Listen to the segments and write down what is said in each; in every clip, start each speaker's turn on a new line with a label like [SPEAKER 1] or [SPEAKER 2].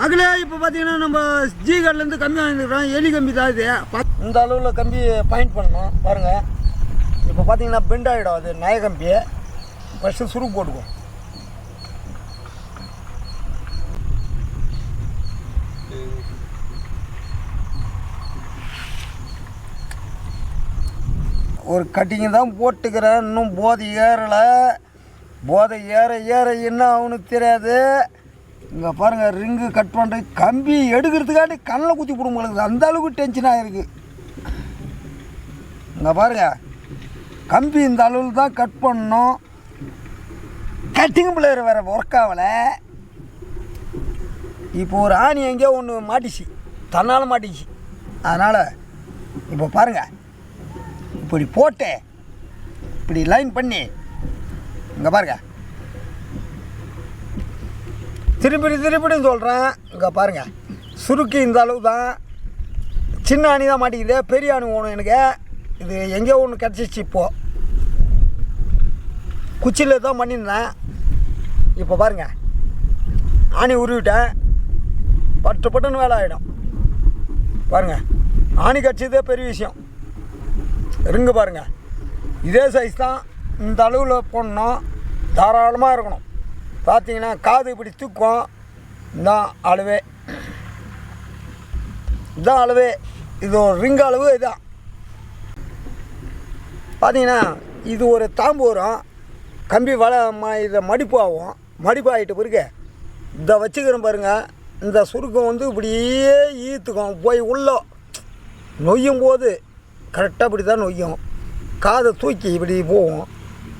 [SPEAKER 1] மகளே இப்போ பார்த்தீங்கன்னா நம்ம ஜி கார்ட்லேருந்து கம்மி வாங்கிருக்கிறோம் எலி கம்பி தான் இது. இந்த அளவில் கம்பி பாயிண்ட் பண்ணணும். பாருங்கள் இப்போ பார்த்தீங்கன்னா பெண்ட் ஆகிடும் அது நய கம்பி. ஃபஸ்ட்டு சுருக்கு போட்டுக்குவோம் ஒரு கட்டிங்க தான் போட்டுக்கிறேன். இன்னும் போதை ஏறலை. போதை ஏற ஏற என்ன ஆகுன்னு தெரியாது. இங்கே பாருங்கள் ரிங்கு கட் பண்ணுறது கம்பி எடுக்கிறதுக்காண்டி கண்ணில் குத்தி போடுங்களுக்கு அந்த அளவுக்கு டென்ஷனாக இருக்குது இங்கே பாருங்க கம்பி இந்த அளவில் தான் கட் பண்ணணும் கட்டிங் பிளேயர் வேறு ஒர்க் ஆகலை. இப்போ ஒரு ஆணி எங்கேயோ ஒன்று மாட்டிச்சு. தன்னால் மாட்டிச்சு. அதனால் இப்போ பாருங்கள் இப்படி போட்டு இப்படி லைன் பண்ணி இங்கே பாருங்க. திருப்பி திருப்பிடி சொல்கிறேன் இங்கே பாருங்கள் சுருக்கி இந்த அளவு தான் சின்ன அணி தான் மாட்டிக்குது. பெரிய அணி ஒன்று எனக்கு. இது எங்கேயோ ஒன்று கிடச்சிச்சு இப்போது குச்சியில் தான் பண்ணியிருந்தேன். இப்போ பாருங்கள் ஆணி உருவிட்டேன். பட்டு பட்டுன்னு வேலை ஆகிடும் பாருங்க. ஆணி கடிச்சதே பெரிய விஷயம். ரிங்கு பாருங்க. இதே சைஸ் தான். இந்த அளவில் போடணும். தாராளமாக இருக்கணும். பார்த்தீங்கன்னா காது இப்படி தூக்கும் இதான் அளவே. இதான் அளவே. இது ஒரு ரிங் அளவு இதான். பார்த்தீங்கன்னா இது ஒரு தாம்பு வரும். கம்பி வள ம இதை மடிப்பு ஆகும். மடிப்பு ஆகிட்ட பிறகு இதை வச்சுக்கிறேன் பாருங்கள் இந்த சுருக்கம் வந்து இப்படியே ஈத்துக்கும் போய் உள்ளே நொய்யும் போது கரெக்டாக இப்படி தான் நொய்யும். காதை தூக்கி இப்படி போகும்.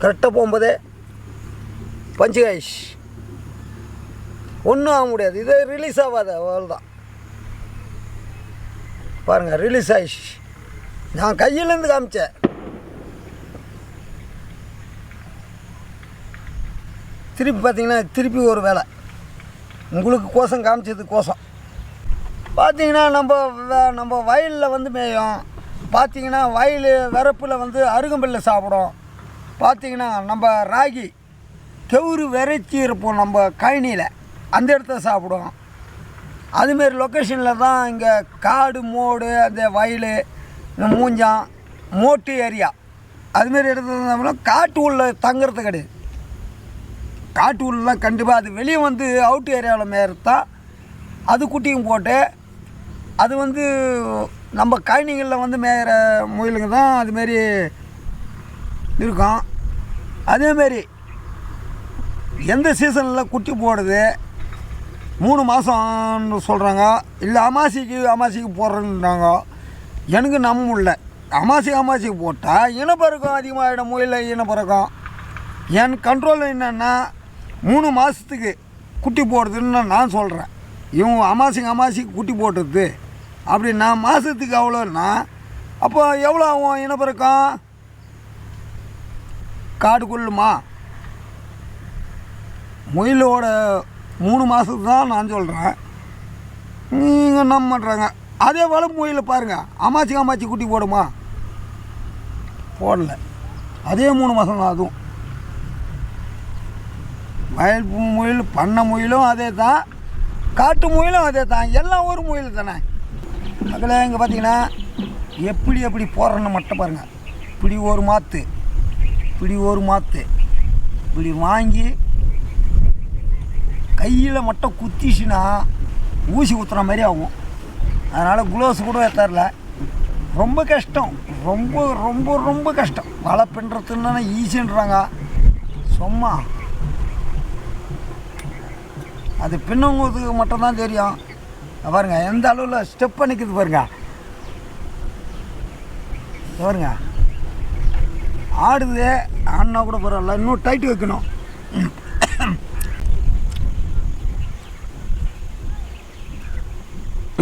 [SPEAKER 1] கரெக்டாக போகும்போதே பஞ்சு காய்ஷ் ஒன்றும் ஆக முடியாது. இது ரிலீஸ் ஆகாத அவ்வளோதான் பாருங்கள் ரிலீஸ் ஆயிஷ் நான் கையிலேருந்து காமிச்சேன். திருப்பி பார்த்தீங்கன்னா திருப்பி ஒரு வேலை. உங்களுக்கு கோசம் காமிச்சது கோசம் பார்த்தீங்கன்னா நம்ம நம்ம வயலில் வந்து மேயும். பார்த்தீங்கன்னா வயல் வரப்பில் வந்து அருகம்புல்ல சாப்பிடும். பார்த்தீங்கன்னா நம்ம ராகி. கெவுரு விரைச்சி இருப்போம் நம்ம கழனியில். அந்த இடத்த சாப்பிடுவோம். அதுமாரி லொக்கேஷனில் தான் இங்கே காடு மோடு அந்த வயல் இந்த மூஞ்சான் மோட்டு ஏரியா அதுமாரி இடத்துல இருந்தோம்னா காட்டு உள்ள தங்குறது கிடையாது. காட்டு உள்ளலாம் கண்டிப்பாக அது வெளியே வந்து அவுட் ஏரியாவில் மேறத்தான் அது குட்டியும் போட்டு அது வந்து நம்ம கழனிகளில் வந்து மேயிற முயலுங்க தான் அதுமாரி இருக்கும். அதேமாரி எந்த சீசனில் குட்டி போடுது? மூணு மாதம்னு சொல்கிறாங்க இல்லை அமாசிக்கு அமாசிக்கு போடுறேன்றாங்க. எனக்கு நம்ம இல்லை. அமாசி அமாசிக்கு போட்டால் இனப்பெருக்கம் அதிகமாகிடும் இல்லை இனப்பெருக்கம். என் கண்ட்ரோல் என்னென்னா மூணு மாதத்துக்கு குட்டி போடுறதுன்னு நான் சொல்கிறேன் இவங்க அமாசிக்கு அமாசிக்கு குட்டி போட்டுருது. அப்படின்னா மாதத்துக்கு அவ்வளோன்னா அப்போ எவ்வளோ ஆகும் இனப்பெருக்கம்? காடு கொள்ளுமா முயலோட மூணு மாதத்துக்கு தான் நான் சொல்கிறேன் நீங்கள் நம்ப பண்ணுறாங்க அதே போல் முயலை பாருங்கள் அமாச்சி அமாச்சி குட்டி போடுமா? போடல. அதே மூணு மாதம் தான் அதுவும். வயல் முயல் பண்ணை முயலும் அதே தான். காட்டு முயலும் அதே தான். எல்லாம் ஒரு முயல் தானே. அதில் இங்கே பார்த்தீங்கன்னா எப்படி எப்படி போடுறேன்னு மட்டும் பாருங்கள் இப்படி ஒரு மாற்று இப்படி ஒரு மாற்று இப்படி வாங்கி கையில் மட்டும் குத்திச்சுன்னா ஊசி குத்துற மாதிரி ஆகும். அதனால் குளோஸ் கூட தரல. ரொம்ப கஷ்டம். ரொம்ப ரொம்ப ரொம்ப கஷ்டம். வலை பின்னுறதுன்னா ஈஸின்றாங்க சும்மா. அது பின்னவங்களுக்கு மட்டும்தான் தெரியும். பாருங்க எந்த அளவில் ஸ்டெப் பண்ணிக்குது பாருங்க. பாருங்க. ஆடுது ஆடினா கூட பரவாயில்ல. இன்னும் டைட் வைக்கணும்.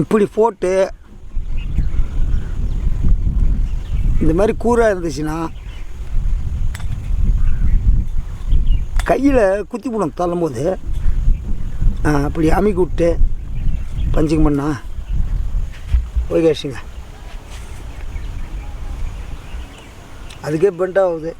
[SPEAKER 1] இப்படி போட்டு இந்த மாதிரி கூறாக இருந்துச்சுன்னா கையில் குத்தி போடும் தள்ளும்போது அப்படி அமுக்கி விட்டு பஞ்சிங் பண்ணா ஓகே அதுக்கே பெண்ட் ஆகுது.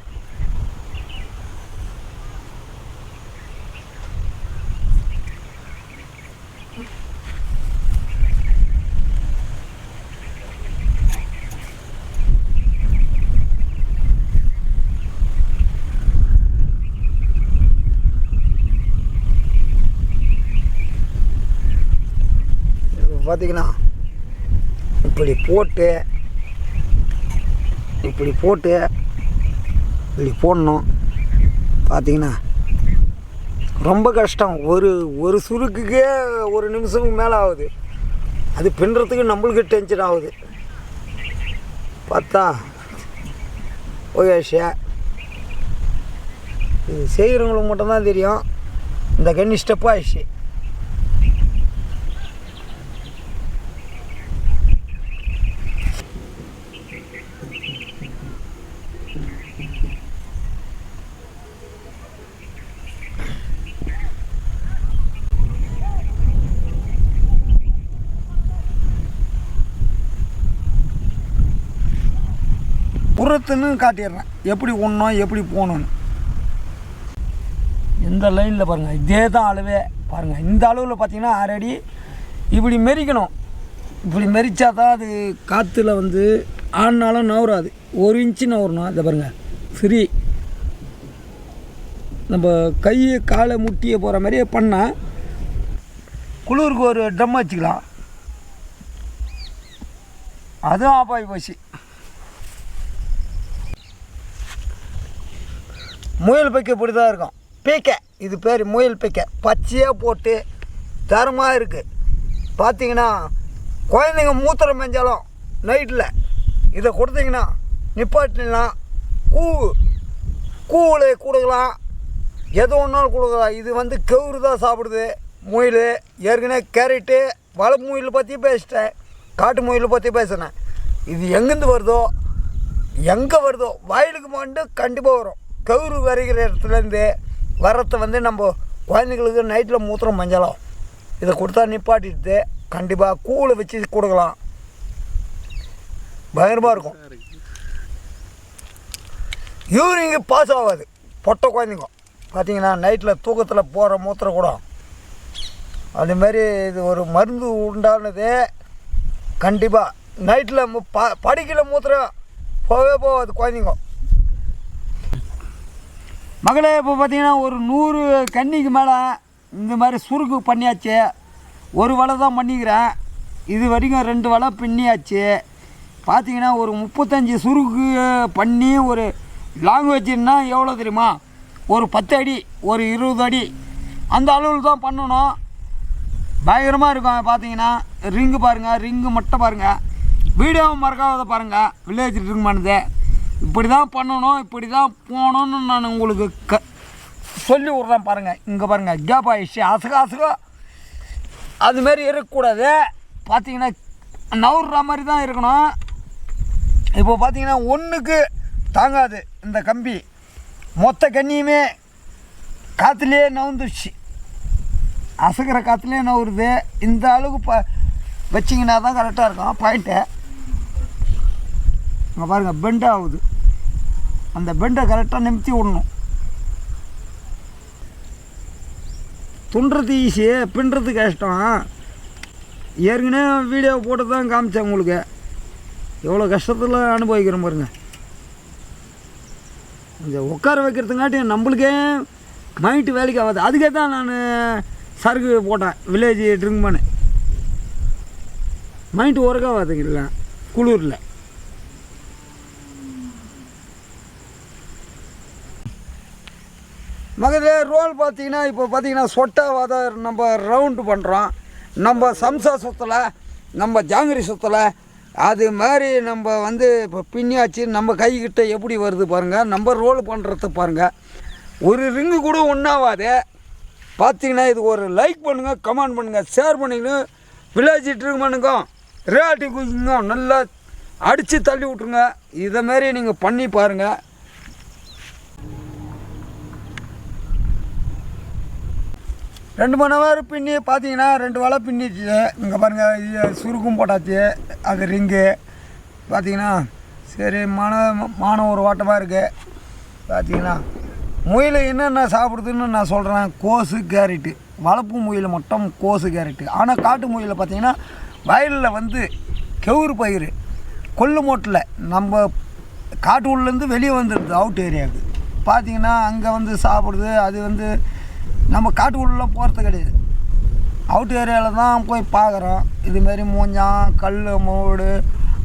[SPEAKER 1] பார்த்தீங்கன்னா இப்படி போட்டு இப்படி போட்டு இப்படி போடணும். பார்த்தீங்கன்னா ரொம்ப கஷ்டம். ஒரு ஒரு சுருக்குக்கே ஒரு நிமிஷமும் மேலே ஆகுது. அது பின்னுறதுக்கு நம்மளுக்கு டென்ஷன் ஆகுது. பார்த்தா ஓகேஷா இது செய்கிறவங்களுக்கு மட்டும்தான் தெரியும். இந்த கண்ணி ஸ்டெப் ஆயிடுச்சு. தூரத்துன்னு காட்டிடுறேன். எப்படி ஒன்றும் எப்படி போகணும்னு. இந்த லைனில் பாருங்கள் இதே தான் அளவே பாருங்கள் இந்த அளவில் பார்த்தீங்கன்னா ஆறடி இப்படி மெரிக்கணும். இப்படி மெரித்தா தான் அது காற்றுல வந்து ஆடினாலும் நவராது ஒரு இன்ச்சு நவரணும் அதை பாருங்கள் ஃப்ரீ நம்ம கை காலை முட்டியை போகிற மாதிரியே பண்ணால் குளிருக்கு ஒரு ட்ரம் வச்சுக்கலாம். அதுவும் ஆப்பாய் போச்சு. முயல் பைக்க இப்படி தான் இருக்கும். பீக்கை. இது பேர் முயல் பைக்க. பச்சையாக போட்டு தரமாக இருக்குது பார்த்தீங்கன்னா குழந்தைங்க மூத்திரம் மெஞ்சாலும் நைட்டில் இதை கொடுத்தீங்கன்னா நிப்பாட்டிலாம் கூ கூவில் கொடுக்கலாம். எது ஒன்றாலும் கொடுக்கலாம். இது வந்து கவுரு தான் சாப்பிடுது முயல். ஏற்கனவே கேரட்டு வள முயல் பற்றி பேசிட்டேன். காட்டு முயல் பற்றி பேசினேன். இது எங்கேருந்து வருதோ எங்கே வருதோ வயலுக்கு மட்டும் கண்டிப்பாக வரும். கவுரு வரைகிற இடத்துலேருந்து வரத்தை வந்து நம்ம குழந்தைங்களுக்கு நைட்டில் மூத்திரம் மஞ்சளும். இதை கொடுத்தா நிப்பாட்டிட்டு கண்டிப்பாக கூழை வச்சு கொடுக்கலாம். பயங்கரமாக இருக்கும். யூரிங்கு பாஸ் ஆகாது. பொட்டை குழந்தைங்க. பார்த்தீங்கன்னா நைட்டில் தூக்கத்தில் போகிற மூத்திரம் கூட. அதுமாரி இது ஒரு மருந்து உண்டானது கண்டிப்பாக நைட்டில் ப படிக்கல மூத்திரம் போகவே போகாது குழந்தைங்க. மகளே இப்போ பார்த்தீங்கன்னா ஒரு நூறு கன்னிக்கு மேலே இந்த மாதிரி சுருக்கு பண்ணியாச்சு. ஒரு வலை தான் பண்ணிக்கிறேன். இது வரைக்கும் ரெண்டு வலை பின்னியாச்சு. பார்த்தீங்கன்னா ஒரு முப்பத்தஞ்சு சுருக்கு பண்ணி ஒரு லாங்குவேஜ்னா எவ்வளோ தெரியுமா? ஒரு பத்து அடி ஒரு இருபது அடி. அந்த அளவில் தான் பண்ணணும். பயங்கரமாக இருக்கும். பார்த்தீங்கன்னா ரிங்கு பாருங்கள் ரிங்கு மட்டும் பாருங்கள் வீடியோவை மறக்காத பாருங்கள் வில்லேஜ் ரிங் பண்ணுது இப்படி தான் பண்ணணும் இப்படி தான் போகணுன்னு நான் உங்களுக்கு க சொல்லி விட்றேன் பாருங்கள் இங்கே பாருங்கள் கேப் ஆயிடுச்சு அசக. அசக அதுமாரி இருக்கக்கூடாது. பார்த்தீங்கன்னா நவுற மாதிரி தான் இருக்கணும். இப்போ பார்த்தீங்கன்னா ஒன்றுக்கு தாங்காது இந்த கம்பி. மொத்த கண்ணியுமே காற்றுலேயே நவுந்துருச்சு. அசகிற காற்றுலேயே நவுறுது இந்த அளவுக்கு ப வச்சிங்கன்னா தான் கரெக்டாக இருக்கும். பாயிண்ட்டு இங்கே பாருங்கள் பெண்ட் ஆகுது. அந்த பெண்டை கரெக்டாக நிமித்தி விடணும். துண்டுறது ஈஸி பின்னுறது கஷ்டம். ஏற்கனவே வீடியோ போட்டு தான் காமிச்சேன் உங்களுக்கு. எவ்வளோ கஷ்டத்தில் அனுபவிக்கிறோம் பாருங்க. இந்த உட்கார வைக்கிறதுங்காட்டி நம்மளுக்கே மைண்டு வேலைக்கு ஆகாது. அதுக்கே தான் நான் சரக்கு போட்டேன் வில்லேஜ் ட்ரிங்க் பண்ணு. மைண்டு ஒர்க் ஆகாதுங்க இல்லை குளிரில். மகதே ரோல் பார்த்தீங்கன்னா இப்போ பார்த்தீங்கன்னா சொட்டாவாத நம்ம ரவுண்டு பண்ணுறோம் நம்ம சம்சா சுற்றலை நம்ம ஜாங்கிரி சுற்றலை அது மாதிரி நம்ம வந்து இப்போ பின்னியாச்சு நம்ம கைக்கிட்ட எப்படி வருது பாருங்கள் நம்ம ரோல் பண்ணுறத பாருங்கள் ஒரு ரிங்கு கூட ஒன்றாவாது பார்த்தீங்கன்னா இது ஒரு லைக் பண்ணுங்கள் கமெண்ட் பண்ணுங்கள் ஷேர் பண்ணிக்கணும். வில்லேஜ் ட்ரிங்க் ரேட்டி ரியாலிட்டி நல்லா அடித்து தள்ளி விட்ருங்க இதை மாரி நீங்கள் பண்ணி பாருங்கள் ரெண்டு மணி நேரம் பின்னி பார்த்தீங்கன்னா ரெண்டு வலை பின்னிச்சு இங்கே பாருங்கள் இது சுருக்கும் போட்டாச்சு. அது ரிங்கு பார்த்தீங்கன்னா சரி மன மானம் ஒரு ஓட்டமாக இருக்குது பார்த்தீங்கன்னா முயல் என்னென்ன சாப்பிடுதுன்னு நான் சொல்கிறேன் கோஸு கேரட்டு வளர்ப்பு முயல் மட்டும் கோஸு கேரட்டு ஆனால் காட்டு முயலில் பார்த்தீங்கன்னா வயலில் வந்து கெவுரு பயிர் கொள்ளு மூட்டில். நம்ம காட்டு உள்ளேருந்து வெளியே வந்துடுது அவுட் ஏரியாவுக்கு பார்த்தீங்கன்னா அங்கே வந்து சாப்பிடுது அது வந்து நம்ம காட்டுக்குள்ளே போகிறது கிடையாது. அவுட் ஏரியாவில் தான் போய் பார்க்குறோம். இதுமாரி மூஞ்சான் கல் மூடு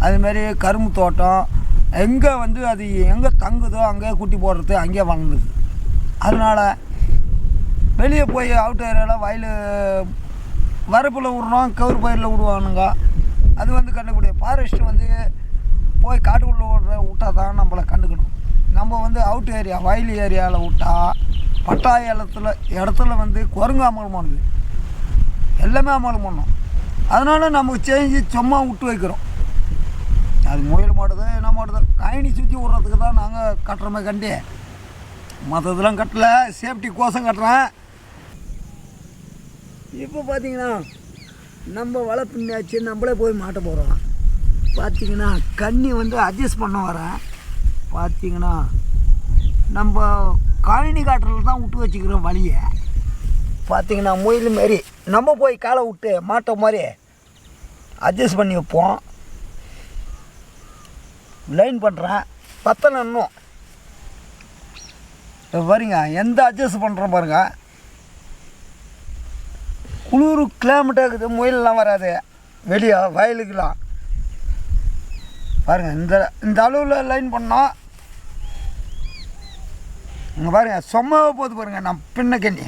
[SPEAKER 1] அதுமாரி கரும்பு தோட்டம். எங்கே வந்து அது எங்கே தங்குதோ அங்கேயே குட்டி போடுறது அங்கேயே வளர்ந்துது. அதனால் வெளியே போய் அவுட் ஏரியாவில் வயல் வரப்பில் விட்றோம் கவுர் பயிரில் விடுவானுங்க. அது வந்து கண்டுக்கூடிய ஃபாரஸ்ட் வந்து போய் காட்டுக்குள்ளே விட்ற விட்டா தான் நம்மளை கண்டுக்கணும். நம்ம வந்து அவுட் ஏரியா வயல் ஏரியாவில் விட்டா பட்டாய இடத்துல இடத்துல வந்து குரங்கு அமலம் பண்ணுது. எல்லாமே அமலம் பண்ணோம். அதனால் நமக்கு சேஞ்சு சும்மா விட்டு வைக்கிறோம். அது முயல் மாடுதோ என்ன மாடுதோ காயினி சுற்றி விட்றதுக்கு தான் நாங்கள் கட்டுறோமே கண்டி. மற்றதெல்லாம் கட்டலை சேஃப்டி கோசம் கட்டுறேன். இப்போ பார்த்தீங்கன்னா நம்ம வலை பின்னாச்சு நம்மளே போய் மாட்ட போகிறோம் பார்த்தீங்கன்னா கண்ணி வந்து அட்ஜஸ்ட் பண்ண வரேன். பார்த்தீங்கன்னா நம்ம காலனி காட்டில் தான் விட்டு வச்சுக்கிறோம் வழியை. பார்த்தீங்கன்னா முயல் மாரி நம்ம போய் காலை விட்டு மாட்டை மாதிரி அட்ஜஸ்ட் பண்ணி வைப்போம். லைன் பண்ணுறேன் பத்தலை இன்னும். இப்போ பாருங்க எந்த அட்ஜஸ்ட் பண்ணுறோம் பாருங்க. குளிர் கிளைமேட் இருக்குது முயலெலாம் வராது. வெளியே வயலுக்கெலாம் பாருங்கள் இந்த இந்த அளவில் லைன் பண்ணோம் இங்கே பாருங்க சொம்மாவை போது பாருங்க நான் பின்ன கண்ணி.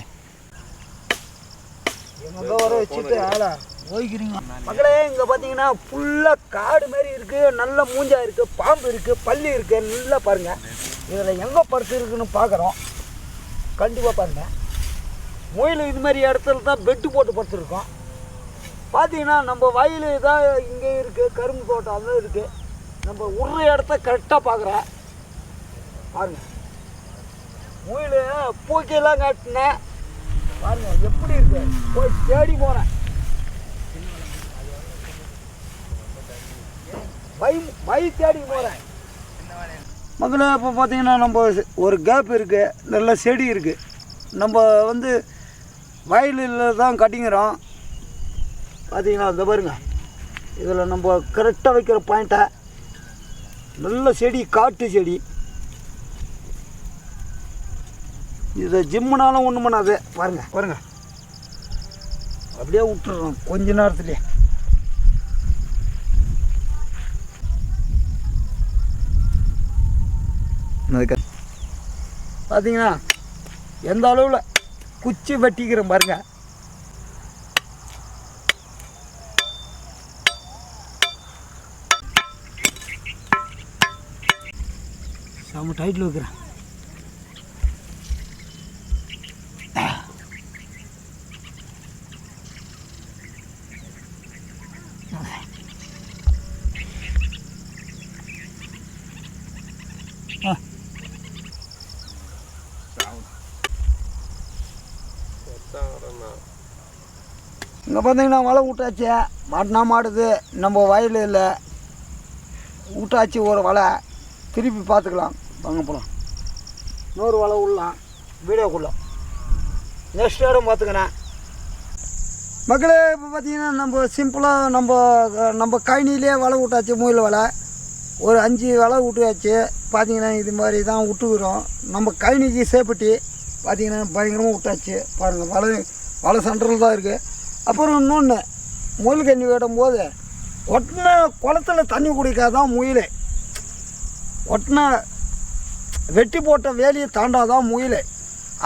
[SPEAKER 1] மக்களே இங்கே பார்த்தீங்கன்னா ஃபுல்லாக காடு மாதிரி இருக்குது நல்ல மூஞ்சா இருக்குது பாம்பு இருக்குது பள்ளி இருக்குது நல்லா பாருங்கள் இதில் எங்கே படுத்து இருக்குன்னு பார்க்குறோம் கண்டிப்பாக பாருங்கள் முயல் இது மாதிரி இடத்துல தான் பெட்டு போட்டு படுத்துருக்கோம் பார்த்தீங்கன்னா நம்ம வயல் தான் இங்கே இருக்குது கரும்பு தோட்டம் அதான் இருக்குது நம்ம விட்ற இடத்த கரெக்டாக பார்க்குறேன் பாருங்க. முயல் பூக்கெல்லாம் காட்டினேன். பாருங்க எப்படி இருக்கு? போய் தேடி போனேன். மை வை தேடி போகிறேன் மக்களே இப்போ பார்த்தீங்கன்னா நம்ம ஒரு கேப் இருக்குது நல்ல செடி இருக்குது நம்ம வந்து வயலில் தான் கட்டிங்கிறோம் பார்த்தீங்கன்னா இந்த பாருங்க. இதில் நம்ம கரெக்டாக வைக்கிற பாயிண்ட்டை நல்ல செடி காட்டு செடி. இதை ஜிம்முனாலும் ஒன்றும் பண்ணாது. பாருங்க. பாருங்க. அப்படியே விட்டுறோம் கொஞ்ச நேரத்துலேயே. பார்த்தீங்கன்னா எந்த அளவில் குச்சி வெட்டிக்கிறேன் பாருங்க. செம்ம டைட்டில் வைக்கிறேன். இங்கே பார்த்தீங்கன்னா வலை விட்டாச்சு மாட்டினா மாடுது. நம்ம வயல் இல்லை. விட்டாச்சு ஒரு வலை. திருப்பி பார்த்துக்கலாம் வாங்க போகலாம் இன்னொரு வலை விடலாம் வீடியோக்குள்ள. நெக்ஸ்ட் இடம் பார்த்துக்கிறேன் மக்களே இப்போ பார்த்தீங்கன்னா நம்ம சிம்பிளாக நம்ம நம்ம கழனிலே வலை விட்டாச்சு முயல் வலை. ஒரு அஞ்சு வலை விட்டாச்சு பார்த்தீங்கன்னா இது மாதிரி தான் விட்டுக்கிறோம். நம்ம கழனிக்கு சேப்பட்டி பார்த்தீங்கன்னா பயங்கரமாக விட்டாச்சு. பாருங்கள் வலை வலை சென்டரில் தான் இருக்குது அப்புறம் இன்னொன்று முயல் கண்ணி விடும் போது ஒட்டின குளத்துல தண்ணி குடிக்காதான் முயல். ஒட்டின வெட்டி போட்ட வேலியை தாண்டாதான் முயல்.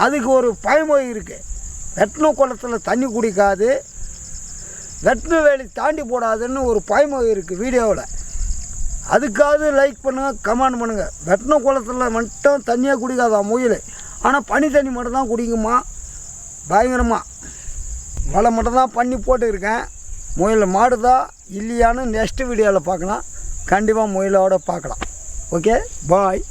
[SPEAKER 1] அதுக்கு ஒரு பயமொழி இருக்குது வெட்டின குளத்துல தண்ணி குடிக்காது. வெட்டின வேலி தாண்டி போடாதுன்னு ஒரு பயமொழி இருக்குது வீடியோவில். அதுக்காவது லைக் பண்ணுங்கள் கமெண்ட் பண்ணுங்கள் வெட்டின குளத்துல மட்டும் தண்ணியாக குடிக்காதான் முயல். ஆனால் பனி தண்ணி மட்டும் தான் குடிக்குமா? பயங்கரமாக வலை மட்டும் தான் பண்ணி போட்டுருக்கேன். முயல் மாடுதா இல்லையான்னு நெக்ஸ்ட் வீடியோவில் பார்க்கலாம். கண்டிப்பாக முயலோட பார்க்கலாம். Okay bye